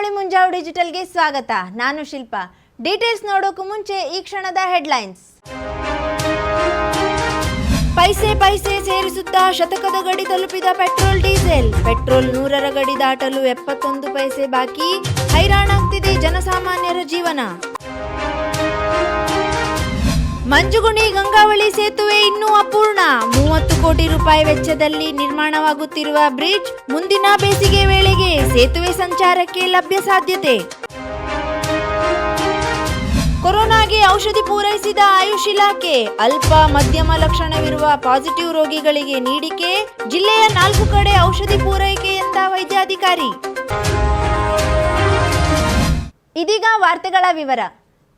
ಕರಾವಳಿ ಮುಂಜಾವು ಡಿಜಿಟಲ್ಗೆ ಸ್ವಾಗತ. ನಾನು ಶಿಲ್ಪ. ಡೀಟೇಲ್ಸ್ ನೋಡೋಕು ಮುಂಚೆ ಈ ಕ್ಷಣದ ಹೆಡ್ಲೈನ್ಸ್. ಪೈಸೆ ಪೈಸೆ ಸೇರಿಸುತ್ತಾ ಶತಕದ ಗಡಿ ತಲುಪಿದ ಪೆಟ್ರೋಲ್ ಡೀಸೆಲ್. ಪೆಟ್ರೋಲ್ ನೂರರ ಗಡಿ ದಾಟಲು ಎಪ್ಪತ್ತೊಂದು ಪೈಸೆ ಬಾಕಿ. ಹೈರಾಣಾಗ್ತಿದೆ ಜನಸಾಮಾನ್ಯರ ಜೀವನ. ಮಂಜುಗುಣಿ ಗಂಗಾವಳಿ ಸೇತುವೆ ಇನ್ನೂ ಕೋಟಿ ರೂಪಾಯಿ ವೆಚ್ಚದಲ್ಲಿ ನಿರ್ಮಾಣವಾಗುತ್ತಿರುವ ಬ್ರಿಡ್ಜ್ ಮುಂದಿನ ಬೇಸಿಗೆ ವೇಳೆಗೆ ಸೇತುವೆ ಸಂಚಾರಕ್ಕೆ ಲಭ್ಯ ಸಾಧ್ಯತೆ. ಕೊರೋನಾಗೆ ಔಷಧಿ ಪೂರೈಸಿದ ಆಯುಷ್ ಇಲಾಖೆ ಅಲ್ಪ ಮಧ್ಯಮ ಲಕ್ಷಣವಿರುವ ಪಾಸಿಟಿವ್ ರೋಗಿಗಳಿಗೆ ನೀಡಿಕೆ, ಜಿಲ್ಲೆಯ ನಾಲ್ಕು ಕಡೆ ಔಷಧಿ ಪೂರೈಕೆಯಂತ ವೈದ್ಯಾಧಿಕಾರಿ. ಇದೀಗ ವಾರ್ತೆಗಳ ವಿವರ.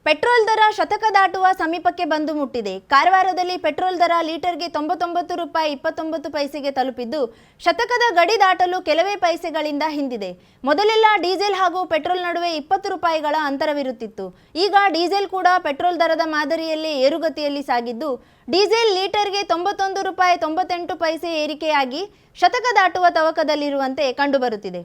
ಪೆಟ್ರೋಲ್ ದರ ಶತಕ ದಾಟುವ ಸಮೀಪಕ್ಕೆ ಬಂದು ಮುಟ್ಟಿದೆ. ಕಾರವಾರದಲ್ಲಿ ಪೆಟ್ರೋಲ್ ದರ ಲೀಟರ್ಗೆ ತೊಂಬತ್ತೊಂಬತ್ತು ರೂಪಾಯಿ ಇಪ್ಪತ್ತೊಂಬತ್ತು ಪೈಸೆಗೆ ತಲುಪಿದ್ದು, ಶತಕದ ಗಡಿ ದಾಟಲು ಕೆಲವೇ ಪೈಸೆಗಳಿಂದ ಹಿಂದಿದೆ. ಮೊದಲೆಲ್ಲ ಡೀಸೆಲ್ ಹಾಗೂ ಪೆಟ್ರೋಲ್ ನಡುವೆ ಇಪ್ಪತ್ತು ರೂಪಾಯಿಗಳ ಅಂತರವಿರುತ್ತಿತ್ತು. ಈಗ ಡೀಸೆಲ್ ಕೂಡ ಪೆಟ್ರೋಲ್ ದರದ ಮಾದರಿಯಲ್ಲಿ ಏರುಗತಿಯಲ್ಲಿ ಸಾಗಿದ್ದು, ಡೀಸೆಲ್ ಲೀಟರ್ಗೆ ತೊಂಬತ್ತೊಂದು ರೂಪಾಯಿ ತೊಂಬತ್ತೆಂಟು ಪೈಸೆ ಏರಿಕೆಯಾಗಿ ಶತಕ ದಾಟುವ ತವಕದಲ್ಲಿರುವಂತೆ ಕಂಡುಬರುತ್ತಿದೆ.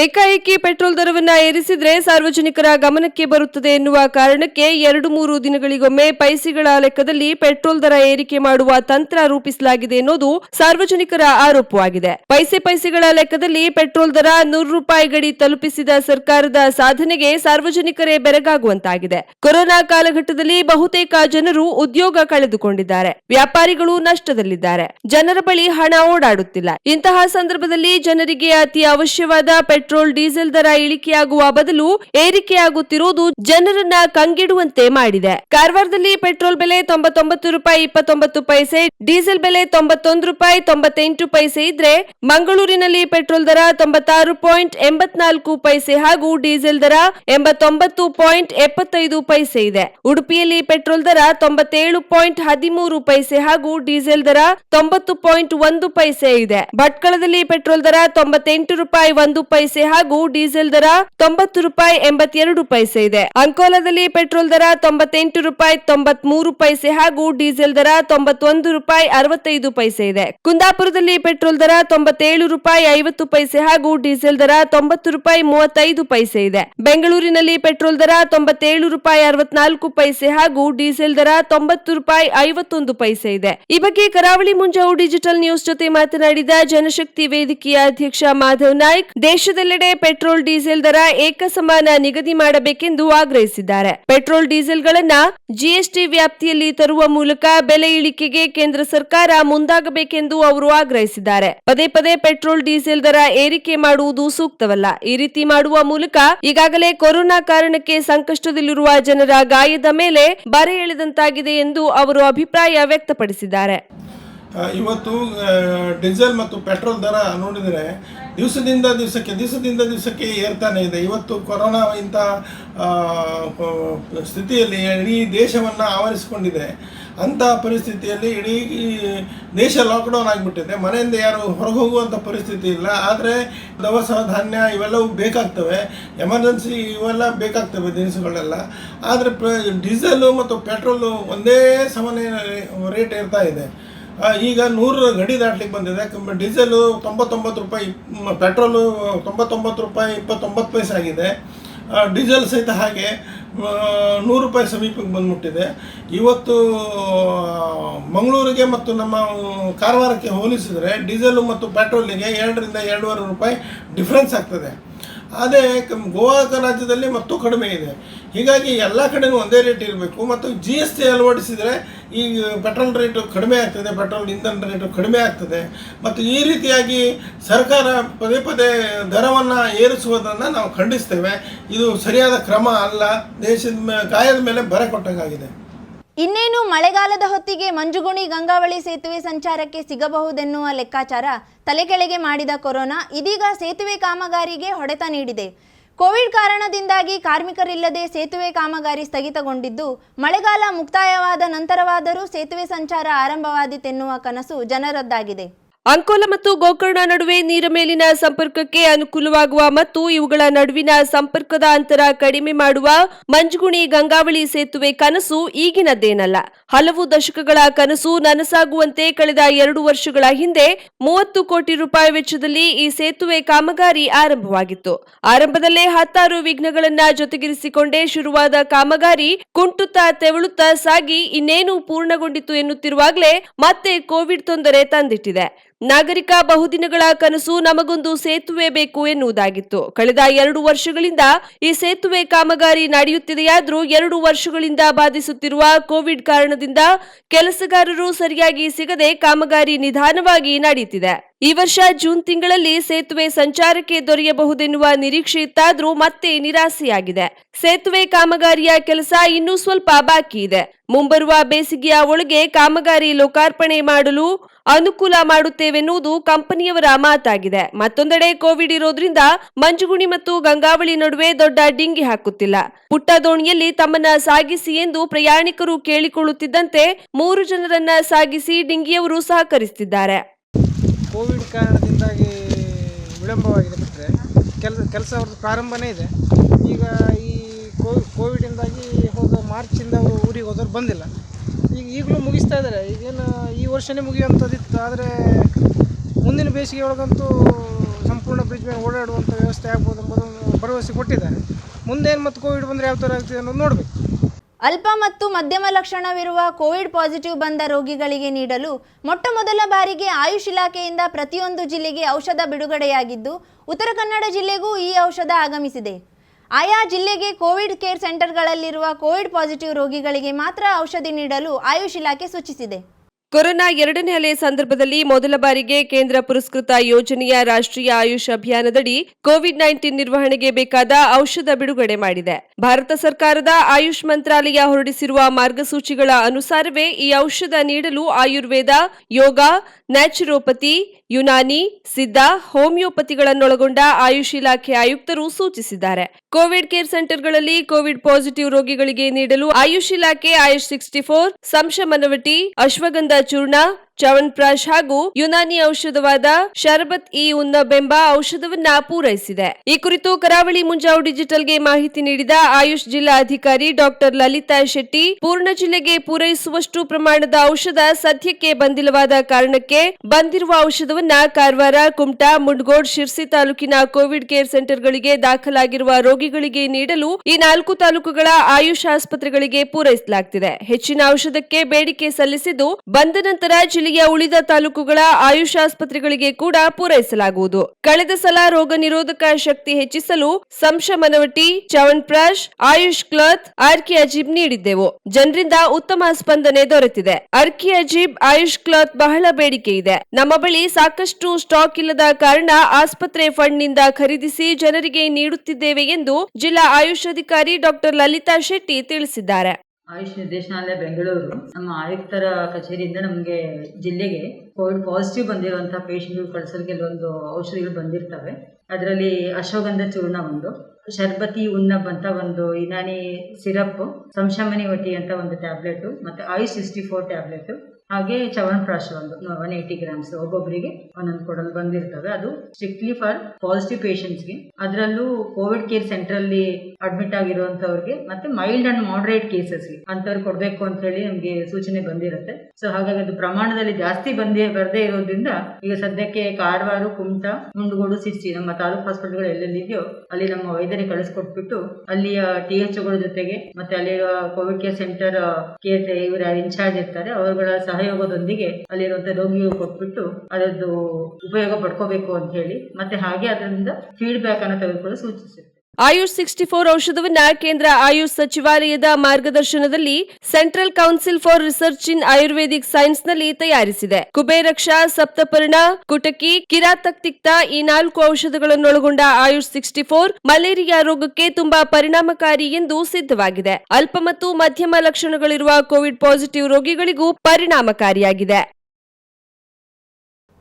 ಏಕಾಏಕಿ ಪೆಟ್ರೋಲ್ ದರವನ್ನ ಏರಿಸಿದ್ರೆ ಸಾರ್ವಜನಿಕರ ಗಮನಕ್ಕೆ ಬರುತ್ತದೆ ಎನ್ನುವ ಕಾರಣಕ್ಕೆ ಎರಡು ಮೂರು ದಿನಗಳಿಗೊಮ್ಮೆ ಪೈಸೆಗಳ ಲೆಕ್ಕದಲ್ಲಿ ಪೆಟ್ರೋಲ್ ದರ ಏರಿಕೆ ಮಾಡುವ ತಂತ್ರ ರೂಪಿಸಲಾಗಿದೆ ಎನ್ನುವುದು ಸಾರ್ವಜನಿಕರ ಆರೋಪವಾಗಿದೆ. ಪೈಸೆ ಪೈಸೆಗಳ ಲೆಕ್ಕದಲ್ಲಿ ಪೆಟ್ರೋಲ್ ದರ ನೂರು ರೂಪಾಯಿ ಗಡಿ ತಲುಪಿಸಿದ ಸರ್ಕಾರದ ಸಾಧನೆಗೆ ಸಾರ್ವಜನಿಕರೇ ಬೆರಗಾಗುವಂತಾಗಿದೆ. ಕೊರೋನಾ ಕಾಲಘಟ್ಟದಲ್ಲಿ ಬಹುತೇಕ ಜನರು ಉದ್ಯೋಗ ಕಳೆದುಕೊಂಡಿದ್ದಾರೆ. ವ್ಯಾಪಾರಿಗಳು ನಷ್ಟದಲ್ಲಿದ್ದಾರೆ. ಜನರ ಬಳಿ ಹಣ ಓಡಾಡುತ್ತಿಲ್ಲ. ಇಂತಹ ಸಂದರ್ಭದಲ್ಲಿ ಜನರಿಗೆ ಅತಿ ಅವಶ್ಯವಾದ ಡೀಸೆಲ್ ದರ ಇಳಿಕೆಯಾಗುವ ಬದಲು ಏರಿಕೆಯಾಗುತ್ತಿರುವುದು ಜನರನ್ನ ಕಂಗೆಡುವಂತೆ ಮಾಡಿದೆ. ಕಾರವಾರದಲ್ಲಿ ಪೆಟ್ರೋಲ್ ಬೆಲೆ ತೊಂಬತ್ತೊಂಬತ್ತು ರೂಪಾಯಿ ಇಪ್ಪತ್ತೊಂಬತ್ತು ಪೈಸೆ, ಡೀಸೆಲ್ ಬೆಲೆ ತೊಂಬತ್ತೊಂದು ರೂಪಾಯಿ ತೊಂಬತ್ತೆಂಟು ಪೈಸೆ ಇದ್ರೆ ಮಂಗಳೂರಿನಲ್ಲಿ ಪೆಟ್ರೋಲ್ ದರ ತೊಂಬತ್ತಾರು ಪಾಯಿಂಟ್ ಎಂಬತ್ನಾಲ್ಕು ಪೈಸೆ ಹಾಗೂ ಡೀಸೆಲ್ ದರ ಎಂಬತ್ತೊಂಬತ್ತು ಪಾಯಿಂಟ್ ಎಪ್ಪತ್ತೈದು ಪೈಸೆ ಇದೆ. ಉಡುಪಿಯಲ್ಲಿ ಪೆಟ್ರೋಲ್ ದರ ತೊಂಬತ್ತೇಳು ಪಾಯಿಂಟ್ ಹದಿಮೂರು ಪೈಸೆ ಹಾಗೂ ಡೀಸೆಲ್ ದರ ತೊಂಬತ್ತು ಪಾಯಿಂಟ್ ಒಂದು ಪೈಸೆ ಇದೆ. ಭಟ್ಕಳದಲ್ಲಿ ಪೆಟ್ರೋಲ್ ದರ ತೊಂಬತ್ತೆಂಟು ರೂಪಾಯಿ ಒಂದು ಪೈಸೆ ಹಾಗೂ ಡೀಸೆಲ್ ದರ ತೊಂಬತ್ತು ರೂಪಾಯಿ ಎಂಬತ್ತೆರಡು ಪೈಸೆ ಇದೆ. ಅಂಕೋಲಾದಲ್ಲಿ ಪೆಟ್ರೋಲ್ ದರ ತೊಂಬತ್ತೆಂಟು ರೂಪಾಯಿ ತೊಂಬತ್ಮೂರು ಪೈಸೆ ಹಾಗೂ ಡೀಸೆಲ್ ದರ ತೊಂಬತ್ತೊಂದು ರೂಪಾಯಿ ಅರವತ್ತೈದು ಪೈಸೆ ಇದೆ. ಕುಂದಾಪುರದಲ್ಲಿ ಪೆಟ್ರೋಲ್ ದರ ತೊಂಬತ್ತೇಳು ರೂಪಾಯಿ ಐವತ್ತು ಪೈಸೆ ಹಾಗೂ ಡೀಸೆಲ್ ದರ ತೊಂಬತ್ತು ರೂಪಾಯಿ ಮೂವತ್ತೈದು ಪೈಸೆ ಇದೆ. ಬೆಂಗಳೂರಿನಲ್ಲಿ ಪೆಟ್ರೋಲ್ ದರ ತೊಂಬತ್ತೇಳು ರೂಪಾಯಿ ಅರವತ್ನಾಲ್ಕು ಪೈಸೆ ಹಾಗೂ ಡೀಸೆಲ್ ದರ ತೊಂಬತ್ತು ರೂಪಾಯಿ ಐವತ್ತೊಂದು ಪೈಸೆ ಇದೆ. ಈ ಬಗ್ಗೆ ಕರಾವಳಿ ಮುಂಜಾವು ಡಿಜಿಟಲ್ ನ್ಯೂಸ್ ಜೊತೆ ಮಾತನಾಡಿದ ಜನಶಕ್ತಿ ವೇದಿಕೆಯ ಅಧ್ಯಕ್ಷ ಮಾಧವ್ ನಾಯ್ಕ್ ದೇಶದೆಲ್ಲೆಡೆ ಪೆಟ್ರೋಲ್ ಡೀಸೆಲ್ ದರ ಏಕಸಮಾನ ನಿಗದಿ ಮಾಡಬೇಕೆಂದು ಆಗ್ರಹಿಸಿದ್ದಾರೆ. ಪೆಟ್ರೋಲ್ ಡೀಸೆಲ್ಗಳನ್ನ ಜಿಎಸ್ಟಿ ವ್ಯಾಪ್ತಿಯಲ್ಲಿ ತರುವ ಮೂಲಕ ಬೆಲೆ ಇಳಿಕೆಗೆ ಕೇಂದ್ರ ಸರ್ಕಾರ ಮುಂದಾಗಬೇಕೆಂದು ಅವರು ಆಗ್ರಹಿಸಿದ್ದಾರೆ. ಪದೇ ಪದೇ ಪೆಟ್ರೋಲ್ ಡೀಸೆಲ್ ದರ ಏರಿಕೆ ಮಾಡುವುದು ಸೂಕ್ತವಲ್ಲ. ಈ ರೀತಿ ಮಾಡುವ ಮೂಲಕ ಈಗಾಗಲೇ ಕೊರೋನಾ ಕಾರಣಕ್ಕೆ ಸಂಕಷ್ಟದಲ್ಲಿರುವ ಜನರ ಗಾಯದ ಮೇಲೆ ಬರೆ ಎಳೆದಂತಾಗಿದೆ ಎಂದು ಅವರು ಅಭಿಪ್ರಾಯ ವ್ಯಕ್ತಪಡಿಸಿದ್ದಾರೆ. ಇವತ್ತು ಡೀಸೆಲ್ ಮತ್ತು ಪೆಟ್ರೋಲ್ ದರ ನೋಡಿದರೆ ದಿವಸದಿಂದ ದಿವಸಕ್ಕೆ ದಿವಸದಿಂದ ದಿವಸಕ್ಕೆ ಏರ್ತಾನೆ ಇದೆ. ಇವತ್ತು ಕೊರೋನಾ ಇಂಥ ಸ್ಥಿತಿಯಲ್ಲಿ ಇಡೀ ದೇಶವನ್ನು ಆವರಿಸಿಕೊಂಡಿದೆ. ಅಂಥ ಪರಿಸ್ಥಿತಿಯಲ್ಲಿ ಇಡೀ ದೇಶ ಲಾಕ್ಡೌನ್ ಆಗಿಬಿಟ್ಟಿದೆ. ಮನೆಯಿಂದ ಯಾರು ಹೊರಗೆ ಹೋಗುವಂಥ ಪರಿಸ್ಥಿತಿ ಇಲ್ಲ. ಆದರೆ, ದವಸ, ಧಾನ್ಯ ಇವೆಲ್ಲವೂ ಬೇಕಾಗ್ತವೆ. ಎಮರ್ಜೆನ್ಸಿ ಇವೆಲ್ಲ ಬೇಕಾಗ್ತವೆ ದಿನಸುಗಳೆಲ್ಲ ಆದರೆ ಡೀಸೆಲು ಮತ್ತು ಪೆಟ್ರೋಲು ಒಂದೇ ಸಮನೆ, ರೇಟ್ ಇರ್ತಾ ಇದೆ. ಈಗ ನೂರು ಗಡಿ ದಾಟ್ಲಿಕ್ಕೆ ಬಂದಿದೆ. ಡೀಸೆಲು ತೊಂಬತ್ತೊಂಬತ್ತು ರೂಪಾಯಿ ಪೆಟ್ರೋಲು ತೊಂಬತ್ತೊಂಬತ್ತು ರೂಪಾಯಿ, ಇಪ್ಪತ್ತೊಂಬತ್ತು ಪೈಸೆ ಆಗಿದೆ. ಡೀಸೆಲ್ ಸಹಿತ ಹಾಗೆ ನೂರು ರೂಪಾಯಿ ಸಮೀಪಕ್ಕೆ ಬಂದ್ಬಿಟ್ಟಿದೆ. ಇವತ್ತು ಮಂಗಳೂರಿಗೆ ಮತ್ತು ನಮ್ಮ ಕಾರವಾರಕ್ಕೆ ಹೋಲಿಸಿದರೆ ಡೀಸೆಲು ಮತ್ತು ಪೆಟ್ರೋಲಿಗೆ ಎರಡರಿಂದ ಎರಡೂವರೆ ರೂಪಾಯಿ ಡಿಫ್ರೆನ್ಸ್ ಆಗ್ತದೆ. ಅದೇ ಗೋವಾ ರಾಜ್ಯದಲ್ಲಿ ಮತ್ತು ಕಡಿಮೆ ಇದೆ. ಹೀಗಾಗಿ ಎಲ್ಲ ಕಡೆನೂ ಒಂದೇ ರೇಟ್ ಇರಬೇಕು. ಮತ್ತು ಜಿ ಎಸ್ ಟಿ ಅಳವಡಿಸಿದರೆ ಈ ಪೆಟ್ರೋಲ್ ರೇಟು ಕಡಿಮೆ ಆಗ್ತದೆ, ಪೆಟ್ರೋಲ್ ಇಂಧನ ರೇಟು ಕಡಿಮೆ ಆಗ್ತದೆ, ಮತ್ತು ಈ ರೀತಿಯಾಗಿ ಸರ್ಕಾರ ಪದೇ ಪದೇ ದರವನ್ನು ಏರಿಸುವುದನ್ನು ನಾವು ಖಂಡಿಸ್ತೇವೆ. ಇದು ಸರಿಯಾದ ಕ್ರಮ ಅಲ್ಲ, ದೇಶದ ಕಾಯದ ಮೇಲೆ ಬರ ಕೊಟ್ಟಂಗಾಗಿದೆ. ಇನ್ನೇನು ಮಳೆಗಾಲದ ಹೊತ್ತಿಗೆ ಮಂಜುಗುಣಿ ಗಂಗಾವಳಿ ಸೇತುವೆ ಸಂಚಾರಕ್ಕೆ ಸಿಗಬಹುದೆನ್ನುವ ಲೆಕ್ಕಾಚಾರ ತಲೆಕೆಳಗೆ ಮಾಡಿದ ಕೊರೋನಾ, ಇದೀಗ ಸೇತುವೆ ಕಾಮಗಾರಿಗೆ ಹೊಡೆತ ನೀಡಿದೆ. ಕೋವಿಡ್ ಕಾರಣದಿಂದಾಗಿ ಕಾರ್ಮಿಕರಿಲ್ಲದೆ ಸೇತುವೆ ಕಾಮಗಾರಿ ಸ್ಥಗಿತಗೊಂಡಿದ್ದು ಮಳೆಗಾಲ ಮುಕ್ತಾಯವಾದ ನಂತರವಾದರೂ ಸೇತುವೆ ಸಂಚಾರ ಆರಂಭವಾದೀತೆನ್ನುವ ಕನಸು ಜನರದ್ದಾಗಿದೆ. ಅಂಕೋಲ ಮತ್ತು ಗೋಕರ್ಣ ನಡುವೆ ನೀರ ಮೇಲಿನ ಸಂಪರ್ಕಕ್ಕೆ ಅನುಕೂಲವಾಗುವ ಮತ್ತು ಇವುಗಳ ನಡುವಿನ ಸಂಪರ್ಕದ ಅಂತರ ಕಡಿಮೆ ಮಾಡುವ ಮಂಜುಗುಣಿ ಗಂಗಾವಳಿ ಸೇತುವೆ ಕನಸು ಈಗಿನದ್ದೇನಲ್ಲ. ಹಲವು ದಶಕಗಳ ಕನಸು ನನಸಾಗುವಂತೆ ಕಳೆದ ಎರಡು ವರ್ಷಗಳ ಹಿಂದೆ ಮೂವತ್ತು ಕೋಟಿ ರೂಪಾಯಿ ವೆಚ್ಚದಲ್ಲಿ ಈ ಸೇತುವೆ ಕಾಮಗಾರಿ ಆರಂಭವಾಗಿತ್ತು. ಆರಂಭದಲ್ಲೇ ಹತ್ತಾರು ವಿಘ್ನಗಳನ್ನ ಜೊತೆಗಿರಿಸಿಕೊಂಡೇ ಶುರುವಾದ ಕಾಮಗಾರಿ ಕುಂಟುತ್ತಾ ತೆವಳುತ್ತಾ ಸಾಗಿ ಇನ್ನೇನು ಪೂರ್ಣಗೊಂಡಿತು ಎನ್ನುತ್ತಿರುವಾಗಲೇ ಮತ್ತೆ ಕೋವಿಡ್ ತೊಂದರೆ ತಂದಿಟ್ಟಿದೆ. ನಾಗರಿಕ ಬಹುದಿನಗಳ ಕನಸು ನಮಗೊಂದು ಸೇತುವೆ ಬೇಕು ಎನ್ನುವುದಾಗಿತ್ತು. ಕಳೆದ ಎರಡು ವರ್ಷಗಳಿಂದ ಈ ಸೇತುವೆ ಕಾಮಗಾರಿ ನಡೆಯುತ್ತಿದೆಯಾದರೂ ಎರಡು ವರ್ಷಗಳಿಂದ ಬಾಧಿಸುತ್ತಿರುವ ಕೋವಿಡ್ ಕಾರಣದಿಂದ ಕೆಲಸಗಾರರು ಸರಿಯಾಗಿ ಸಿಗದೆ ಕಾಮಗಾರಿ ನಿಧಾನವಾಗಿ ನಡೆಯುತ್ತಿದೆ. ಈ ವರ್ಷ ಜೂನ್ ತಿಂಗಳಲ್ಲಿ ಸೇತುವೆ ಸಂಚಾರಕ್ಕೆ ದೊರೆಯಬಹುದೆನ್ನುವ ನಿರೀಕ್ಷೆ ಇತ್ತಾದ್ರೂ ಮತ್ತೆ ನಿರಾಸೆಯಾಗಿದೆ. ಸೇತುವೆ ಕಾಮಗಾರಿಯ ಕೆಲಸ ಇನ್ನೂ ಸ್ವಲ್ಪ ಬಾಕಿ ಇದೆ. ಮುಂಬರುವ ಬೇಸಿಗೆಯ ಒಳಗೆ ಕಾಮಗಾರಿ ಲೋಕಾರ್ಪಣೆ ಮಾಡಲು ಅನುಕೂಲ ಮಾಡುತ್ತೇವೆನ್ನುವುದು ಕಂಪನಿಯವರ ಮಾತಾಗಿದೆ. ಮತ್ತೊಂದೆಡೆ ಕೋವಿಡ್ ಇರೋದ್ರಿಂದ ಮಂಜುಗುಣಿ ಮತ್ತು ಗಂಗಾವಳಿ ನಡುವೆ ದೊಡ್ಡ ಡಿಂಗಿ ಹಾಕುತ್ತಿಲ್ಲ. ಪುಟ್ಟ ದೋಣಿಯಲ್ಲಿ ತಮ್ಮನ್ನ ಸಾಗಿಸಿ ಎಂದು ಪ್ರಯಾಣಿಕರು ಕೇಳಿಕೊಳ್ಳುತ್ತಿದ್ದಂತೆ ಮೂರು ಜನರನ್ನ ಸಾಗಿಸಿ ಡಿಂಗಿಯವರು ಸಹಕರಿಸುತ್ತಿದ್ದಾರೆ. ಕೋವಿಡ್ ಕಾರಣದಿಂದಾಗಿ ವಿಳಂಬವಾಗಿದೆ ಬಿಟ್ಟರೆ ಕೆಲ, ಕೆಲಸ ಅವ್ರದ್ದು ಪ್ರಾರಂಭನೇ ಇದೆ. ಈಗ ಈ ಕೋವಿಡಿಂದಾಗಿ ಹೋದ ಮಾರ್ಚಿಂದ ಅವರು ಊರಿಗೆ ಹೋದವ್ರು ಬಂದಿಲ್ಲ. ಈಗ ಈಗಲೂ ಮುಗಿಸ್ತಾ ಇದ್ದಾರೆ ಈಗೇನು ಈ ವರ್ಷನೇ ಮುಗಿಯುವಂಥದ್ದಿತ್ತು. ಆದರೆ ಮುಂದಿನ ಬೇಸಿಗೆ ಒಳಗಂತೂ ಸಂಪೂರ್ಣ ಬ್ರಿಡ್ಜ್ ಮೇಲೆ ಓಡಾಡುವಂಥ ವ್ಯವಸ್ಥೆ ಆಗ್ಬೋದು ಎಂಬುದನ್ನು ಭರವಸೆ ಕೊಟ್ಟಿದ್ದಾರೆ. ಮುಂದೇನು ಮತ್ತು ಕೋವಿಡ್ ಬಂದರೆ ಯಾವ ಥರ ಆಗ್ತದೆ ಅನ್ನೋದು ನೋಡಬೇಕು. ಅಲ್ಪ ಮತ್ತು ಮಧ್ಯಮ ಲಕ್ಷಣವಿರುವ ಕೋವಿಡ್ ಪಾಸಿಟಿವ್ ಬಂದ ರೋಗಿಗಳಿಗೆ ನೀಡಲು ಮೊಟ್ಟ ಮೊದಲ ಬಾರಿಗೆ ಆಯುಷ್ ಇಲಾಖೆಯಿಂದ ಪ್ರತಿಯೊಂದು ಜಿಲ್ಲೆಗೆ ಔಷಧ ಬಿಡುಗಡೆಯಾಗಿದ್ದು, ಉತ್ತರ ಕನ್ನಡ ಜಿಲ್ಲೆಗೂ ಈ ಔಷಧ ಆಗಮಿಸಿದೆ. ಆಯಾ ಜಿಲ್ಲೆಗೆ ಕೋವಿಡ್ ಕೇರ್ ಸೆಂಟರ್ಗಳಲ್ಲಿರುವ ಕೋವಿಡ್ ಪಾಸಿಟಿವ್ ರೋಗಿಗಳಿಗೆ ಮಾತ್ರ ಔಷಧಿ ನೀಡಲು ಆಯುಷ್ ಇಲಾಖೆ ಸೂಚಿಸಿದೆ. ಕೊರೋನಾ ಎರಡನೇ ಅಲೆ ಸಂದರ್ಭದಲ್ಲಿ ಮೊದಲ ಬಾರಿಗೆ ಕೇಂದ್ರ ಪುರಸ್ಕೃತ ಯೋಜನೆಯ ರಾಷ್ಟ್ರೀಯ ಆಯುಷ್ ಅಭಿಯಾನದಡಿ ಕೋವಿಡ್ ನೈನ್ಟೀನ್ ನಿರ್ವಹಣೆಗೆ ಬೇಕಾದ ಔಷಧ ಬಿಡುಗಡೆ ಮಾಡಿದೆ. ಭಾರತ ಸರ್ಕಾರದ ಆಯುಷ್ ಮಂತ್ರಾಲಯ ಹೊರಡಿಸಿರುವ ಮಾರ್ಗಸೂಚಿಗಳ ಅನುಸಾರವೇ ಈ ಔಷಧ ನೀಡಲು ಆಯುರ್ವೇದ, ಯೋಗ, ನ್ಯಾಚುರೋಪತಿ ಯುನಾನಿ ಸಿದ್ಧ ಹೋಮಿಯೋಪತಿಗಳನ್ನೊಳಗೊಂಡ ಆಯುಷ್ ಇಲಾಖೆ ಆಯುಕ್ತರು ಸೂಚಿಸಿದ್ದಾರೆ. ಕೋವಿಡ್ ಕೇರ್ ಸೆಂಟರ್ಗಳಲ್ಲಿ ಕೋವಿಡ್ ಪಾಸಿಟಿವ್ ರೋಗಿಗಳಿಗೆ ನೀಡಲು ಆಯುಷ್ ಇಲಾಖೆ ಆಯುಷ್ ಸಿಕ್ಸ್ಟಿ ಫೋರ್, ಸಂಶಮನವಟಿ, ಅಶ್ವಗಂಧ ಚೂರ್ಣ ಚವನ್ಪ್ರಾಶ್ ಹಾಗೂ ಯುನಾನಿ ಔಷಧವಾದ ಶರಬತ್ ಇ ಉನ್ನಬೆಂಬ ಔಷಧವನ್ನ ಪೂರೈಸಿದೆ. ಈ ಕುರಿತು ಕರಾವಳಿ ಮುಂಜಾವು ಡಿಜಿಟಲ್ಗೆ ಮಾಹಿತಿ ನೀಡಿದ ಆಯುಷ್ ಜಿಲ್ಲಾ ಅಧಿಕಾರಿ ಡಾಕ್ಟರ್ ಲಲಿತಾ ಶೆಟ್ಟಿ, ಪೂರ್ಣ ಜಿಲ್ಲೆಗೆ ಪೂರೈಸುವಷ್ಟು ಪ್ರಮಾಣದ ಔಷಧ ಸದ್ಯಕ್ಕೆ ಬಂದಿಲ್ಲವಾದ ಕಾರಣಕ್ಕೆ ಬಂದಿರುವ ಔಷಧವನ್ನ ಕಾರವಾರ, ಕುಮಟಾ, ಮುಂಡ್ಗೋಡ್, ಶಿರ್ಸಿ ತಾಲೂಕಿನ ಕೋವಿಡ್ ಕೇರ್ ಸೆಂಟರ್ಗಳಿಗೆ ದಾಖಲಾಗಿರುವ ರೋಗಿಗಳಿಗೆ ನೀಡಲು ಈ ನಾಲ್ಕು ತಾಲೂಕುಗಳ ಆಯುಷ್ ಆಸ್ಪತ್ರೆಗಳಿಗೆ ಪೂರೈಸಲಾಗುತ್ತಿದೆ ಹೆಚ್ಚಿನ ಔಷಧಕ್ಕೆ ಬೇಡಿಕೆ ಸಲ್ಲಿಸಿದ್ದು ಬಂದ ನಂತರ ಜಿಲ್ಲೆಯ ಉಳಿದ ತಾಲೂಕುಗಳ ಆಯುಷ್ ಆಸ್ಪತ್ರೆಗಳಿಗೆ ಕೂಡ ಪೂರೈಸಲಾಗುವುದು. ಕಳೆದ ಸಲ ರೋಗ ನಿರೋಧಕ ಶಕ್ತಿ ಹೆಚ್ಚಿಸಲು ಸಂಶಮನವಟಿ ಚವನ್ಪ್ರಾಶ್ ಆಯುಷ್ ಕ್ಲಾತ್, ಆರ್ಕಿ ಅಜೀಬ್ ನೀಡಿದ್ದೆವು. ಜನರಿಂದ ಉತ್ತಮ ಸ್ಪಂದನೆ ದೊರೆತಿದೆ. ಅರ್ಕಿ ಅಜೀಬ್, ಆಯುಷ್ ಕ್ಲಾತ್ ಬಹಳ ಬೇಡಿಕೆ ಇದೆ. ನಮ್ಮ ಬಳಿ ಸಾಕಷ್ಟು ಸ್ಟಾಕ್ ಇಲ್ಲದ ಕಾರಣ ಆಸ್ಪತ್ರೆ ಫಂಡ್ನಿಂದ ಖರೀದಿಸಿ ಜನರಿಗೆ ನೀಡುತ್ತಿದ್ದೇವೆ ಎಂದು ಜಿಲ್ಲಾ ಆಯುಷ್ ಅಧಿಕಾರಿ ಡಾಕ್ಟರ್ ಲಲಿತಾ ಶೆಟ್ಟಿ ತಿಳಿಸಿದ್ದಾರೆ. ಆಯುಷ್ ನಿರ್ದೇಶನಾಲಯ ಬೆಂಗಳೂರು. ನಮ್ಮ ಆಯುಕ್ತರ ಕಚೇರಿಯಿಂದ ನಮಗೆ ಜಿಲ್ಲೆಗೆ ಕೋವಿಡ್ ಪಾಸಿಟಿವ್ ಬಂದಿರುವಂತಹ ಪೇಷಂಟ್ಗಳು ಕಳಿಸಲು ಕೆಲವೊಂದು ಔಷಧಿಗಳು ಬಂದಿರ್ತವೆ. ಅದರಲ್ಲಿ ಅಶ್ವಗಂಧ ಚೂರ್ಣ ಒಂದು, ಶರ್ಬತಿ ಉನ್ನಬ್ ಅಂತ ಒಂದು ಇನಾನಿ ಸಿರಪ್, ಸಂಶಮನಿ ವಟಿ ಅಂತ ಒಂದು ಟ್ಯಾಬ್ಲೆಟು ಮತ್ತು ಆಯುಷ್ ಸಿಕ್ಸ್ಟಿ ಫೋರ್ ಟ್ಯಾಬ್ಲೆಟ್ ಹಾಗೆ ಚವನ್ಪ್ರಾಶ್ ಒಂದು ಒನ್ ಏಯ್ಟಿ ಗ್ರಾಮ್ಸ್ ಒಬ್ಬೊಬ್ಬರಿಗೆ ಒಂದೊಂದು ಕೊಡಲು ಬಂದಿರ್ತವೆ. ಅದು ಸ್ಟ್ರಿಕ್ಟ್ಲಿ ಫಾರ್ ಪಾಸಿಟಿವ್ ಪೇಷಂಟ್ಸ್ಗೆ ಅದರಲ್ಲೂ ಕೋವಿಡ್ ಕೇರ್ ಸೆಂಟ್ರಲ್ಲಿ ಅಡ್ಮಿಟ್ ಆಗಿರುವಂತವ್ರಿಗೆ ಮತ್ತೆ ಮೈಲ್ಡ್ ಅಂಡ್ ಮಾಡರೇಟ್ ಕೇಸಸ್ಗೆ ಅಂತವ್ರು ಕೊಡಬೇಕು ಅಂತ ಹೇಳಿ ನಮಗೆ ಸೂಚನೆ ಬಂದಿರುತ್ತೆ. ಸೊ ಹಾಗಾಗಿ ಅದು ಪ್ರಮಾಣದಲ್ಲಿ ಜಾಸ್ತಿ ಬಂದೇ, ಬರದೇ ಇರೋದ್ರಿಂದ ಈಗ ಸದ್ಯಕ್ಕೆ ಕಾರವಾರ, ಕುಮಟಾ, ಮುಂಡಗೋಡು ಸಿರ್ಸಿ ನಮ್ಮ ತಾಲೂಕು ಹಾಸ್ಪಿಟಲ್ಗಳು ಎಲ್ಲೆಲ್ಲಿದೆಯೋ ಅಲ್ಲಿ ನಮ್ಮ ವೈದ್ಯರಿಗೆ ಕಳಿಸ್ಕೊಟ್ಬಿಟ್ಟು ಅಲ್ಲಿಯ ಟಿ ಎಚ್ಗಳ ಜೊತೆಗೆ ಮತ್ತೆ ಅಲ್ಲಿರುವ ಕೋವಿಡ್ ಕೇರ್ ಸೆಂಟರ್ ಕೇರ್ ಇವರು ಇನ್ಚಾರ್ಜ್ ಇರ್ತಾರೆ, ಅವರುಗಳ ಸಹಯೋಗದೊಂದಿಗೆ ಅಲ್ಲಿರುವಂತ ರೋಗಿಗಳು ಕೊಟ್ಬಿಟ್ಟು ಅದರದ್ದು ಉಪಯೋಗ ಪಡ್ಕೋಬೇಕು ಅಂತ ಹೇಳಿ ಮತ್ತೆ ಹಾಗೆ ಅದರಿಂದ ಫೀಡ್ಬ್ಯಾಕ್ ಅನ್ನು ತೆಗೆದುಕೊಳ್ಳಲು ಸೂಚಿಸಿದೆ ಆಯುಷ್ ಸಿಕ್ಸ್ಟಿ ಫೋರ್ ಔಷಧವನ್ನ ಕೇಂದ್ರ ಆಯುಷ್ ಸಚಿವಾಲಯದ ಮಾರ್ಗದರ್ಶನದಲ್ಲಿ Central Council for Research in Ayurvedic ಸೈನ್ಸ್ನಲ್ಲಿ ತಯಾರಿಸಿದೆ. ಕುಬೇರಕ್ಷ, ಸಪ್ತಪರ್ಣ, ಕುಟಕಿ, ಕಿರಾತಕ್ತಿಕ್ತ ಈ ನಾಲ್ಕು ಔಷಧಗಳನ್ನೊಳಗೊಂಡ ಆಯುಷ್ ಸಿಕ್ಸ್ಟಿ ಫೋರ್ ಮಲೇರಿಯಾ ರೋಗಕ್ಕೆ ತುಂಬಾ ಪರಿಣಾಮಕಾರಿ ಎಂದು ಸಿದ್ಧವಾಗಿದೆ. ಅಲ್ಪ ಮತ್ತು ಮಧ್ಯಮ ಲಕ್ಷಣಗಳಿರುವ ಕೋವಿಡ್ ಪಾಸಿಟಿವ್ ರೋಗಿಗಳಿಗೂ ಪರಿಣಾಮಕಾರಿಯಾಗಿದೆ.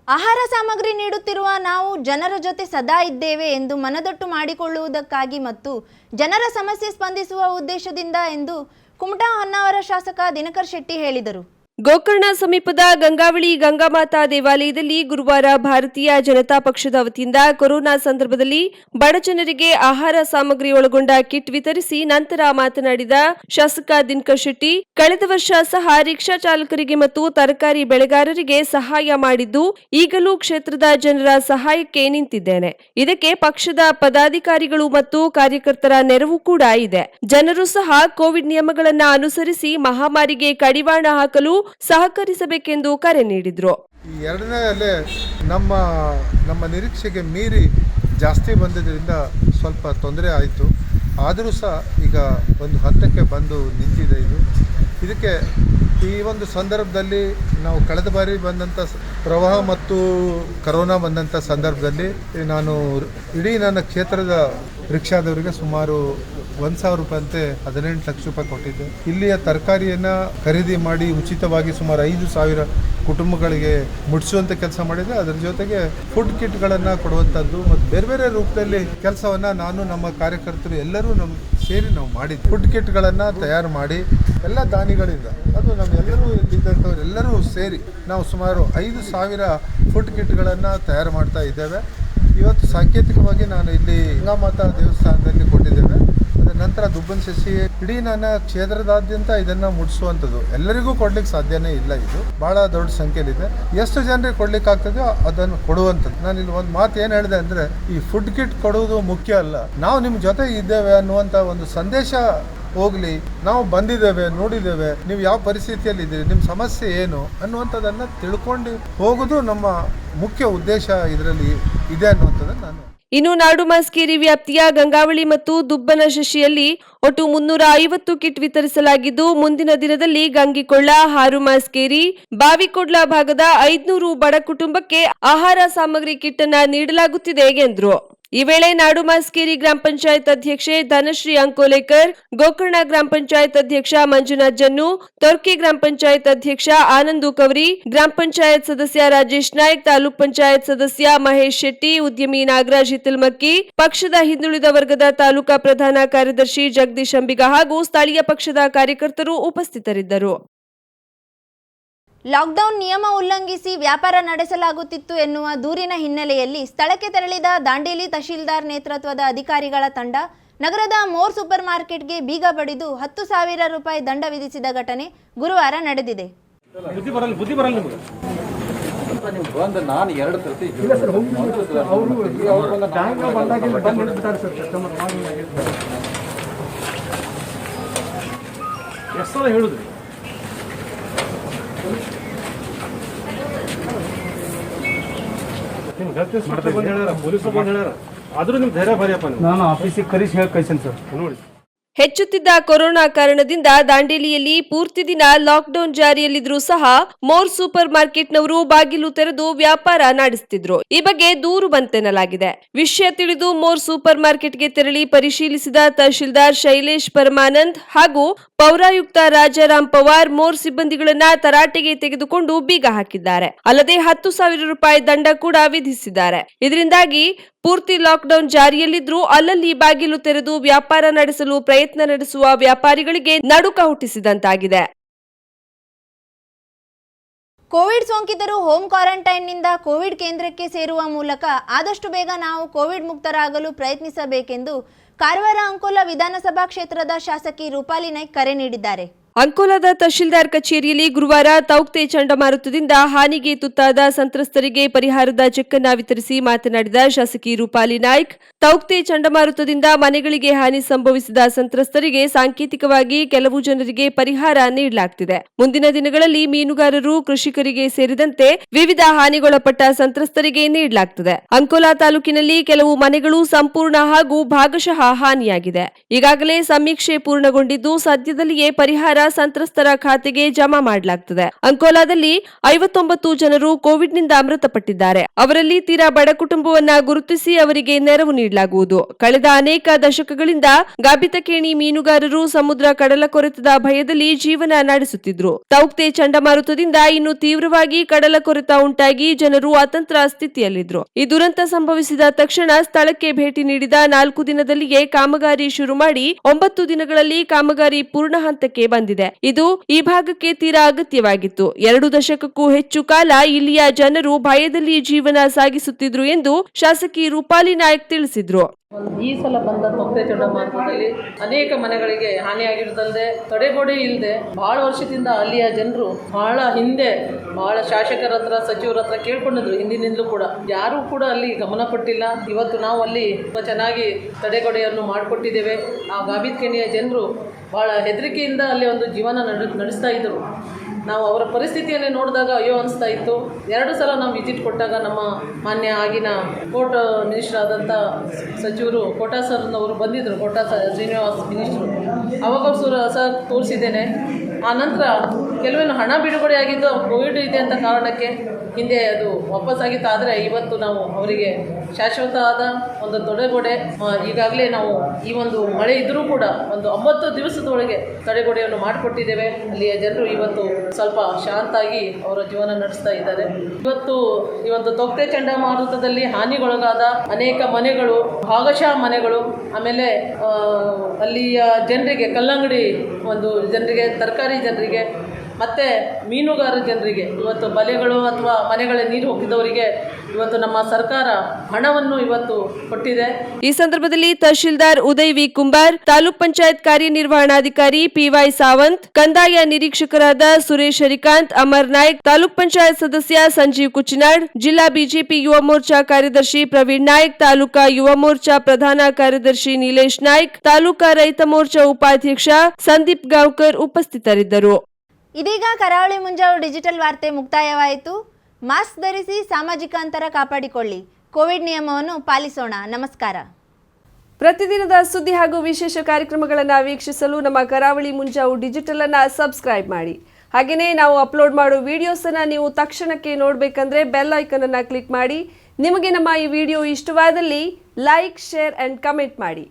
ಆಹಾರ ಸಾಮಗ್ರಿ ನೀಡುತ್ತಿರುವ ನಾವು ಜನರ ಜೊತೆ ಸದಾ ಇದ್ದೇವೆ ಎಂದು ಮನದಟ್ಟು ಮಾಡಿಕೊಳ್ಳುವುದಕ್ಕಾಗಿ ಮತ್ತು ಜನರ ಸಮಸ್ಯೆ ಸ್ಪಂದಿಸುವ ಉದ್ದೇಶದಿಂದ ಎಂದು ಕುಮಟಾ ಹೊನ್ನಾವರ ಶಾಸಕ ದಿನಕರ್ ಶೆಟ್ಟಿ ಹೇಳಿದರು. ಗೋಕರ್ಣ ಸಮೀಪದ ಗಂಗಾವಳಿ ಗಂಗಾಮಾತಾ ದೇವಾಲಯದಲ್ಲಿ ಗುರುವಾರ ಭಾರತೀಯ ಜನತಾ ಪಕ್ಷದ ವತಿಯಿಂದ ಕೊರೋನಾ ಸಂದರ್ಭದಲ್ಲಿ ಬಡಜನರಿಗೆ ಆಹಾರ ಸಾಮಗ್ರಿ ಒಳಗೊಂಡ ಕಿಟ್ ವಿತರಿಸಿ ನಂತರ ಮಾತನಾಡಿದ ಶಾಸಕ ದಿನಕರ್ ಶೆಟ್ಟಿ, ಕಳೆದ ವರ್ಷ ಸಹ ರಿಕ್ಷಾ ಚಾಲಕರಿಗೆ ಮತ್ತು ತರಕಾರಿ ಬೆಳೆಗಾರರಿಗೆ ಸಹಾಯ ಮಾಡಿದ್ದು ಈಗಲೂ ಕ್ಷೇತ್ರದ ಜನರ ಸಹಾಯಕ್ಕೆ ನಿಂತಿದ್ದೇನೆ. ಇದಕ್ಕೆ ಪಕ್ಷದ ಪದಾಧಿಕಾರಿಗಳು ಮತ್ತು ಕಾರ್ಯಕರ್ತರ ನೆರವು ಕೂಡ ಇದೆ. ಜನರು ಸಹ ಕೋವಿಡ್ ನಿಯಮಗಳನ್ನು ಅನುಸರಿಸಿ ಮಹಾಮಾರಿಗೆ ಕಡಿವಾಣ ಹಾಕಲು ಸಹಕರಿಸಬೇಕೆಂದು ಕರೆ ನೀಡಿದ್ರು. ಈ ಎರಡನೇ ನಮ್ಮ ನಮ್ಮ ನಿರೀಕ್ಷೆಗೆ ಮೀರಿ ಜಾಸ್ತಿ ಬಂದಿದ್ದರಿಂದ ಸ್ವಲ್ಪ ತೊಂದರೆ ಆಯಿತು. ಆದರೂ ಸಹ ಈಗ ಒಂದು ಹಂತಕ್ಕೆ ಬಂದು ನಿಂತಿದೆ ಇದು. ಇದಕ್ಕೆ ಈ ಒಂದು ಸಂದರ್ಭದಲ್ಲಿ ನಾವು ಕಳೆದ ಬಾರಿ ಬಂದಂಥ ಪ್ರವಾಹ ಮತ್ತು ಕರೋನಾ ಬಂದಂಥ ಸಂದರ್ಭದಲ್ಲಿ ನಾನು ಇಡೀ ನನ್ನ ಕ್ಷೇತ್ರದ ರಿಕ್ಷಾದವರಿಗೆ ಸುಮಾರು ಒಂದು ಸಾವಿರ ರೂಪಾಯಿಯಂತೆ ಹದಿನೆಂಟು ಲಕ್ಷ ರೂಪಾಯಿ ಕೊಟ್ಟಿದ್ದೆ. ಇಲ್ಲಿಯ ತರಕಾರಿಯನ್ನು ಖರೀದಿ ಮಾಡಿ ಉಚಿತವಾಗಿ ಸುಮಾರು ಐದು ಸಾವಿರ ಕುಟುಂಬಗಳಿಗೆ ಮುಟ್ಟಿಸುವಂಥ ಕೆಲಸ ಮಾಡಿದೆ. ಅದರ ಜೊತೆಗೆ ಫುಡ್ ಕಿಟ್ಗಳನ್ನು ಕೊಡುವಂಥದ್ದು ಮತ್ತು ಬೇರೆ ಬೇರೆ ರೂಪದಲ್ಲಿ ಕೆಲಸವನ್ನು ನಾನು ನಮ್ಮ ಕಾರ್ಯಕರ್ತರು ಎಲ್ಲರೂ ನಮ್ಮ ಸೇರಿ ನಾವು ಮಾಡಿದ್ವಿ ಫುಡ್ ಕಿಟ್ಗಳನ್ನು ತಯಾರು ಮಾಡಿ ಎಲ್ಲ ದಾನಿಗಳಿಂದ, ಅದು ಇಲ್ಲಿದ್ದಂಥವ್ರು ಎಲ್ಲರೂ ಸೇರಿ ನಾವು ಸುಮಾರು ಐದು ಸಾವಿರ ಫುಡ್ ಕಿಟ್ಗಳನ್ನು ತಯಾರು ಮಾಡ್ತಾ ಇದ್ದೇವೆ. ಇವತ್ತು ಸಾಂಕೇತಿಕವಾಗಿ ನಾನು ಇಲ್ಲಿ ಗಂಗಾಮಾತಾ ದೇವಸ್ಥಾನದಲ್ಲಿ ಕೊಟ್ಟಿದ್ದೇವೆ. ಅದರ ನಂತರ ದುಬ್ಬನ್ ಶಶಿ, ಇಡೀ ನನ್ನ ಕ್ಷೇತ್ರದಾದ್ಯಂತ ಇದನ್ನ ಮುಟ್ಟಿಸುವಂಥದ್ದು ಎಲ್ಲರಿಗೂ ಕೊಡ್ಲಿಕ್ಕೆ ಸಾಧ್ಯನೇ ಇಲ್ಲ ಇದು. ಬಹಳ ದೊಡ್ಡ ಸಂಖ್ಯೆಯಲ್ಲಿದೆ ಎಷ್ಟು ಜನರಿಗೆ ಕೊಡ್ಲಿಕ್ಕೆ ಆಗ್ತದೆಯೋ ಅದನ್ನು ಕೊಡುವಂಥದ್ದು. ನಾನು ಇಲ್ಲಿ ಒಂದು ಮಾತು ಏನು ಹೇಳಿದೆ ಅಂದರೆ, ಈ ಫುಡ್ ಕಿಟ್ ಕೊಡುವುದು ಮುಖ್ಯ ಅಲ್ಲ. ನಾವು ನಿಮ್ಮ ಜೊತೆ ಇದ್ದೇವೆ ಅನ್ನುವಂಥ ಒಂದು ಸಂದೇಶ ಹೋಗ್ಲಿ. ನಾವು ಬಂದಿದ್ದೇವೆ, ನೋಡಿದ್ದೇವೆ. ನೀವು ಯಾವ ಪರಿಸ್ಥಿತಿಯಲ್ಲಿ ಇದ್ದೀರಿ ನಿಮ್ಮ ಸಮಸ್ಯೆ ಏನು ಅನ್ನುವಂಥದ್ದನ್ನು ತಿಳ್ಕೊಂಡು ಹೋಗೋದು ನಮ್ಮ ಮುಖ್ಯ ಉದ್ದೇಶ ಇದರಲ್ಲಿ ಇದೆ ಅನ್ನುವಂಥದ್ದನ್ನು ನಾನು ಇನ್ನು ನಾಡು ಮಾಸ್ಕೇರಿ ವ್ಯಾಪ್ತಿಯ ಗಂಗಾವಳಿ ಮತ್ತು ದುಬ್ಬನ ಶಶಿಯಲ್ಲಿ ಒಟ್ಟು ಮುನ್ನೂರ ಐವತ್ತು ಕಿಟ್ ವಿತರಿಸಲಾಗಿದ್ದು, ಮುಂದಿನ ದಿನದಲ್ಲಿ ಗಂಗಿಕೊಳ್ಳ, ಹಾರು ಮಾಸ್ಕೇರಿ, ಬಾವಿಕೊಡ್ಲ ಭಾಗದ ಐದ್ನೂರು ಬಡ ಕುಟುಂಬಕ್ಕೆ ಆಹಾರ ಸಾಮಗ್ರಿ ಕಿಟ್ ಅನ್ನ ನೀಡಲಾಗುತ್ತಿದೆ ಎಂದರು. ಈ ವೇಳೆ ನಾಡು ಮಾಸ್ಕೇರಿ ಗ್ರಾಮ ಪಂಚಾಯತ್ ಅಧ್ಯಕ್ಷೆ ಧನಶ್ರೀ ಅಂಕೋಲೇಕರ್, ಗೋಕರ್ಣ ಗ್ರಾಮ ಪಂಚಾಯತ್ ಅಧ್ಯಕ್ಷ ಮಂಜುನಾಥ್ ಜನ್ನು, ತೊರ್ಕಿ ಗ್ರಾಮ ಪಂಚಾಯತ್ ಅಧ್ಯಕ್ಷ ಆನಂದು ಕವರಿ ಗ್ರಾಮ ಪಂಚಾಯತ್ ಸದಸ್ಯ ರಾಜೇಶ್ ನಾಯ್ಕ್, ತಾಲೂಕ್ ಪಂಚಾಯತ್ ಸದಸ್ಯ ಮಹೇಶ್ ಶೆಟ್ಟಿ, ಉದ್ಯಮಿ ನಾಗರಾಜ್ ಹಿತಲ್ಮಕ್ಕಿ, ಪಕ್ಷದ ಹಿಂದುಳಿದ ವರ್ಗದ ತಾಲೂಕಾ ಪ್ರಧಾನ ಕಾರ್ಯದರ್ಶಿ ಜಗದೀಶ್ ಅಂಬಿಗ ಹಾಗೂ ಸ್ಥಳೀಯ ಪಕ್ಷದ ಕಾರ್ಯಕರ್ತರು ಉಪಸ್ಥಿತರಿದ್ದರು. ಲಾಕ್ಡೌನ್ ನಿಯಮ ಉಲ್ಲಂಘಿಸಿ ವ್ಯಾಪಾರ ನಡೆಸಲಾಗುತ್ತಿತ್ತು ಎನ್ನುವ ದೂರಿನ ಹಿನ್ನೆಲೆಯಲ್ಲಿ ಸ್ಥಳಕ್ಕೆ ತೆರಳಿದ ದಾಂಡೇಲಿ ತಹಶೀಲ್ದಾರ್ ನೇತೃತ್ವದ ಅಧಿಕಾರಿಗಳ ತಂಡ ನಗರದ ಮೋರ್ ಸೂಪರ್ ಮಾರ್ಕೆಟ್ಗೆ ಬೀಗ ಬಡಿದು ಹತ್ತು ಸಾವಿರ ರೂಪಾಯಿ ದಂಡ ವಿಧಿಸಿದ ಘಟನೆ ಗುರುವಾರ ನಡೆದಿದೆ ಬಂದು ನಾನು ಎರಡು ಸರ್ತಿ ಎಷ್ಟು ಸಲ ಹೇಳಿದ್ರಿ ನಿಮ್ಗೆ ಹೆಲ್ತ್ ಇನ್ಸ್ಪೆಕ್ಟರ್ ಬಂದು ಹೇಳ್ಯಾರ ಪೊಲೀಸರು ಬಂದು ಹೇಳ್ಯಾರ ಆದ್ರೂ ನಿಮ್ ಧೈರ್ಯ ಭಾರಿಯಪ್ಪ ನೀವು. ನಾನು ಆಫೀಸಿಗೆ ಕರೆಸಿ ಹೇಳಿ ಕಳ್ಸೇನೆ ಸರ್. ನೋಡಿ. ಹೆಚ್ಚುತ್ತಿದ್ದ ಕೊರೋನಾ ಕಾರಣದಿಂದ ದಾಂಡೇಲಿಯಲ್ಲಿ ಪೂರ್ತಿ ದಿನ ಲಾಕ್ಡೌನ್ ಜಾರಿಯಲ್ಲಿದ್ರೂ ಸಹ ಮೋರ್ ಸೂಪರ್ ಮಾರ್ಕೆಟ್ನವರು ಬಾಗಿಲು ತೆರೆದು ವ್ಯಾಪಾರ ನಡೆಸುತ್ತಿದ್ರು ಈ ಬಗ್ಗೆ ದೂರು ಬಂತೆನ್ನಲಾಗಿದೆ. ವಿಷಯ ತಿಳಿದು ಮೋರ್ ಸೂಪರ್ ಮಾರ್ಕೆಟ್ಗೆ ತೆರಳಿ ಪರಿಶೀಲಿಸಿದ ತಹಶೀಲ್ದಾರ್ ಶೈಲೇಶ್ ಪರಮಾನಂದ್ ಹಾಗೂ ಪೌರಾಯುಕ್ತ ರಾಜಾರಾಮ್ ಪವಾರ್ ಮೋರ್ ಸಿಬ್ಬಂದಿಗಳನ್ನ ತರಾಟೆಗೆ ತೆಗೆದುಕೊಂಡು ಬೀಗ ಹಾಕಿದ್ದಾರೆ. ಅಲ್ಲದೆ ಹತ್ತು ಸಾವಿರ ರೂಪಾಯಿ ದಂಡ ಕೂಡ ವಿಧಿಸಿದ್ದಾರೆ. ಇದರಿಂದಾಗಿ ಪೂರ್ತಿ ಲಾಕ್ಡೌನ್ ಜಾರಿಯಲ್ಲಿದ್ದರೂ ಅಲ್ಲಲ್ಲಿ ಬಾಗಿಲು ತೆರೆದು ವ್ಯಾಪಾರ ನಡೆಸಲು ಪ್ರಯತ್ನ ನಡೆಸುವ ವ್ಯಾಪಾರಿಗಳಿಗೆ ನಡುಕ ಹುಟ್ಟಿಸಿದಂತಾಗಿದೆ. ಕೋವಿಡ್ ಸೋಂಕಿತರು ಹೋಮ್ ಕ್ವಾರಂಟೈನ್ನಿಂದ ಕೋವಿಡ್ ಕೇಂದ್ರಕ್ಕೆ ಸೇರುವ ಮೂಲಕ ಆದಷ್ಟು ಬೇಗ ನಾವು ಕೋವಿಡ್ ಮುಕ್ತರಾಗಲು ಪ್ರಯತ್ನಿಸಬೇಕೆಂದು ಕಾರವಾರ ಅಂಕೋಲ ವಿಧಾನಸಭಾ ಕ್ಷೇತ್ರದ ಶಾಸಕಿ ರೂಪಾಲಿ ನಾಯ್ಕ್ ಕರೆ ನೀಡಿದ್ದಾರೆ. ಅಂಕೋಲಾದ ತಹಶೀಲ್ದಾರ್ ಕಚೇರಿಯಲ್ಲಿ ಗುರುವಾರ ತೌಕ್ತೆ ಚಂಡಮಾರುತದಿಂದ ಹಾನಿಗೆ ತುತ್ತಾದ ಸಂತ್ರಸ್ತರಿಗೆ ಪರಿಹಾರದ ಚೆಕ್ ಅನ್ನು ವಿತರಿಸಿ ಮಾತನಾಡಿದ ಶಾಸಕಿ ರೂಪಾಲಿ ನಾಯ್ಕ್, ತೌಕ್ತೆ ಚಂಡಮಾರುತದಿಂದ ಮನೆಗಳಿಗೆ ಹಾನಿ ಸಂಭವಿಸಿದ ಸಂತ್ರಸ್ತರಿಗೆ ಸಾಂಕೇತಿಕವಾಗಿ ಕೆಲವು ಜನರಿಗೆ ಪರಿಹಾರ ನೀಡಲಾಗುತ್ತಿದೆ ಮುಂದಿನ ದಿನಗಳಲ್ಲಿ ಮೀನುಗಾರರು, ಕೃಷಿಕರಿಗೆ ಸೇರಿದಂತೆ ವಿವಿಧ ಹಾನಿಗೊಳಪಟ್ಟ ಸಂತ್ರಸ್ತರಿಗೆ ನೀಡಲಾಗುತ್ತದೆ ಅಂಕೋಲಾ ತಾಲೂಕಿನಲ್ಲಿ ಕೆಲವು ಮನೆಗಳು ಸಂಪೂರ್ಣ ಹಾಗೂ ಭಾಗಶಃ ಹಾನಿಯಾಗಿದೆ. ಈಗಾಗಲೇ ಸಮೀಕ್ಷೆ ಪೂರ್ಣಗೊಂಡಿದ್ದು ಸದ್ಯದಲ್ಲಿಯೇ ಪರಿಹಾರ ಸಂತ್ರಸ್ತರ ಖಾತೆಗೆ ಜಮಾ ಮಾಡಲಾಗ್ತದೆ. ಅಂಕೋಲಾದಲ್ಲಿ ಐವತ್ತೊಂಬತ್ತು ಜನರು ಕೋವಿಡ್ನಿಂದ ಮೃತಪಟ್ಟಿದ್ದಾರೆ. ಅವರಲ್ಲಿ ತೀರಾ ಬಡ ಕುಟುಂಬವನ್ನ ಗುರುತಿಸಿ ಅವರಿಗೆ ನೆರವು ನೀಡಲಾಗುವುದು. ಕಳೆದ ಅನೇಕ ದಶಕಗಳಿಂದ ಗಾಬಿತಕೇಣಿ ಮೀನುಗಾರರು ಸಮುದ್ರ ಕಡಲ ಕೊರೆತದ ಭಯದಲ್ಲಿ ಜೀವನ ನಡೆಸುತ್ತಿದ್ರು. ತೌಕ್ತೆ ಚಂಡಮಾರುತದಿಂದ ಇನ್ನು ತೀವ್ರವಾಗಿ ಕಡಲ ಕೊರೆತ ಉಂಟಾಗಿ ಜನರು ಅತಂತ್ರ ಸ್ಥಿತಿಯಲ್ಲಿದ್ರು. ಈ ದುರಂತ ಸಂಭವಿಸಿದ ತಕ್ಷಣ ಸ್ಥಳಕ್ಕೆ ಭೇಟಿ ನೀಡಿದ ನಾಲ್ಕು ದಿನದಲ್ಲಿಯೇ ಕಾಮಗಾರಿ ಶುರು ಮಾಡಿ ಒಂಬತ್ತು ದಿನಗಳಲ್ಲಿ ಕಾಮಗಾರಿ ಪೂರ್ಣ ಹಂತಕ್ಕೆ ಬಂದಿದೆ. ಆಗಿದೆ ಇದು ಈ ಭಾಗಕ್ಕೆ ತೀರಾ ಅಗತ್ಯವಾಗಿತ್ತು. ಎರಡು ದಶಕಕ್ಕೂ ಹೆಚ್ಚು ಕಾಲ ಇಲ್ಲಿಯ ಜನರು ಭಯದಲ್ಲಿ ಜೀವನ ಸಾಗಿಸುತ್ತಿದ್ರು ಎಂದು ಶಾಸಕಿ ರೂಪಾಲಿ ನಾಯಕ್ ತಿಳಿಸಿದ್ರು. ಈ ಸಲ ಬಂದ ತೊಂದರೆ ಚಂಡಮಾರುತದಲ್ಲಿ ಅನೇಕ ಮನೆಗಳಿಗೆ ಹಾನಿಯಾಗಿರುತ್ತಲ್ಲದೆ ತಡೆಗೋಡೆ ಇಲ್ಲದೆ ಬಹಳ ವರ್ಷದಿಂದ ಅಲ್ಲಿಯ ಜನರು ಬಹಳ ಹಿಂದೆ, ಬಹಳ ಶಾಸಕರ ಹತ್ರ, ಸಚಿವರ ಹತ್ರ ಕೇಳ್ಕೊಂಡಿದ್ರು, ಹಿಂದಿನಿಂದಲೂ ಕೂಡ. ಯಾರೂ ಕೂಡ ಅಲ್ಲಿ ಗಮನ ಕೊಟ್ಟಿಲ್ಲ. ಇವತ್ತು ನಾವು ಅಲ್ಲಿ ತುಂಬ ಚೆನ್ನಾಗಿ ತಡೆಗೋಡೆಯನ್ನು ಮಾಡಿಕೊಟ್ಟಿದ್ದೇವೆ. ಆ ಗಾಬಿತ್ ಕೆನೆಯ ಜನರು ಬಹಳ ಹೆದರಿಕೆಯಿಂದ ಅಲ್ಲಿ ಒಂದು ಜೀವನ ನಡೆ, ನಡೆಸ್ತಾ ಇದ್ದರು. ನಾವು ಅವರ ಪರಿಸ್ಥಿತಿಯನ್ನು ನೋಡಿದಾಗ ಅಯ್ಯೋ ಅನಿಸ್ತಾ ಇತ್ತು. ಎರಡು ಸಲ ನಾವು ವಿಸಿಟ್ ಕೊಟ್ಟಾಗ ನಮ್ಮ ಮಾನ್ಯ ಆಗಿನ ಕೋರ್ಟ್ ಮಿನಿಸ್ಟರ್ ಆದಂಥ ಸಚಿವರು ಕೋಟಾ ಸರ್ನವರು ಬಂದಿದ್ದರು, ಕೋಟಾ ಸರ್ ಶ್ರೀನಿವಾಸ್ ಮಿನಿಸ್ಟ್ರು. ಅವಾಗ ಸೂರ, ಸರ್ ತೋರಿಸಿದ್ದೇನೆ. ಆ ನಂತರ ಕೆಲವೇನು ಹಣ ಬಿಡುಗಡೆ ಆಗಿದ್ದು ಕೋವಿಡ್ ಇದೆ ಅಂತ ಕಾರಣಕ್ಕೆ ಹಿಂದೆ ಅದು ವಾಪಸ್ಸಾಗಿತ್ತಾದರೆ ಇವತ್ತು ನಾವು ಅವರಿಗೆ ಶಾಶ್ವತ ಆದ ಒಂದು ತಡೆಗೋಡೆ ಈಗಾಗಲೇ ನಾವು ಈ ಒಂದು ಮಳೆ ಇದ್ದರೂ ಕೂಡ ಒಂದು ಒಂಬತ್ತು ದಿವಸದೊಳಗೆ ತಡೆಗೋಡೆಯನ್ನು ಮಾಡಿಕೊಟ್ಟಿದ್ದೇವೆ. ಅಲ್ಲಿಯ ಜನರು ಇವತ್ತು ಸ್ವಲ್ಪ ಶಾಂತಾಗಿ ಅವರ ಜೀವನ ನಡೆಸ್ತಾ ಇದ್ದಾರೆ. ಇವತ್ತು ಒಂದು ತೊಕ್ತೆ ಚಂಡಮಾರುತದಲ್ಲಿ ಹಾನಿಗೊಳಗಾದ ಅನೇಕ ಮನೆಗಳು, ಭಾಗಶಃ ಮನೆಗಳು, ಆಮೇಲೆ ಅಲ್ಲಿಯ ಜನರಿಗೆ ಕಲ್ಲಂಗಡಿ ಒಂದು ಜನರಿಗೆ, ತರಕಾರಿ ಜನರಿಗೆ ಮತ್ತು ಮೀನುಗಾರ ಜನರಿಗೆ, ಇವತ್ತು ಬಲೆಗಳು ಅಥವಾ ಮನೆಗಳ ನೀರು ಹೋಗಿದ್ದವರಿಗೆ ಇವತ್ತು ನಮ್ಮ ಸರ್ಕಾರ ಹಣವನ್ನು ಇವತ್ತು ಕೊಟ್ಟಿದೆ. ಈ ಸಂದರ್ಭದಲ್ಲಿ ತಹಶೀಲ್ದಾರ್ ಉದಯ್ ವಿ. ಕುಂಬಾರ್, ತಾಲೂಕ್ ಪಂಚಾಯತ್ ಕಾರ್ಯನಿರ್ವಹಣಾಧಿಕಾರಿ ಪಿವೈ ಸಾವಂತ್, ಕಂದಾಯ ನಿರೀಕ್ಷಕರಾದ ಸುರೇಶ್ ಹರಿಕಾಂತ್, ಅಮರ್ ನಾಯ್ಕ್, ತಾಲೂಕ್ ಪಂಚಾಯತ್ ಸದಸ್ಯ ಸಂಜೀವ್ ಕುಚಿನಾಡ್ ಜಿಲ್ಲಾ ಬಿಜೆಪಿ ಯುವ ಮೋರ್ಚಾ ಕಾರ್ಯದರ್ಶಿ ಪ್ರವೀಣ್ ನಾಯ್ಕ್, ತಾಲೂಕಾ ಯುವ ಮೋರ್ಚಾ ಪ್ರಧಾನ ಕಾರ್ಯದರ್ಶಿ ನೀಲೇಶ್ ನಾಯ್ಕ್, ತಾಲೂಕಾ ರೈತ ಮೋರ್ಚಾ ಉಪಾಧ್ಯಕ್ಷ ಸಂದೀಪ್ ಗಾವ್ಕರ್ ಉಪಸ್ಥಿತರಿದ್ದರು. ಇದೀಗ ಕರಾವಳಿ ಮುಂಜಾವು ಡಿಜಿಟಲ್ ವಾರ್ತೆ ಮುಕ್ತಾಯವಾಯಿತು. ಮಾಸ್ಕ್ ಧರಿಸಿ ಸಾಮಾಜಿಕ ಅಂತರ ಕಾಪಾಡಿಕೊಳ್ಳಿ. ಕೋವಿಡ್ ನಿಯಮವನ್ನು ಪಾಲಿಸೋಣ. ನಮಸ್ಕಾರ. ಪ್ರತಿದಿನದ ಸುದ್ದಿ ಹಾಗೂ ವಿಶೇಷ ಕಾರ್ಯಕ್ರಮಗಳನ್ನು ವೀಕ್ಷಿಸಲು ನಮ್ಮ ಕರಾವಳಿ ಮುಂಜಾವು ಡಿಜಿಟಲ್ ಅನ್ನು ಸಬ್ಸ್ಕ್ರೈಬ್ ಮಾಡಿ. ಹಾಗೆಯೇ ನಾವು ಅಪ್ಲೋಡ್ ಮಾಡೋ ವಿಡಿಯೋಸ್ ಅನ್ನ ನೀವು ತಕ್ಷಣಕ್ಕೆ ನೋಡಬೇಕಂದ್ರೆ ಬೆಲ್ ಐಕನ್ ಅನ್ನ ಕ್ಲಿಕ್ ಮಾಡಿ. ನಿಮಗೆ ನಮ್ಮ ಈ ವಿಡಿಯೋ ಇಷ್ಟವಾದಲ್ಲಿ ಲೈಕ್, ಶೇರ್ ಅಂಡ್ ಕಮೆಂಟ್ ಮಾಡಿ.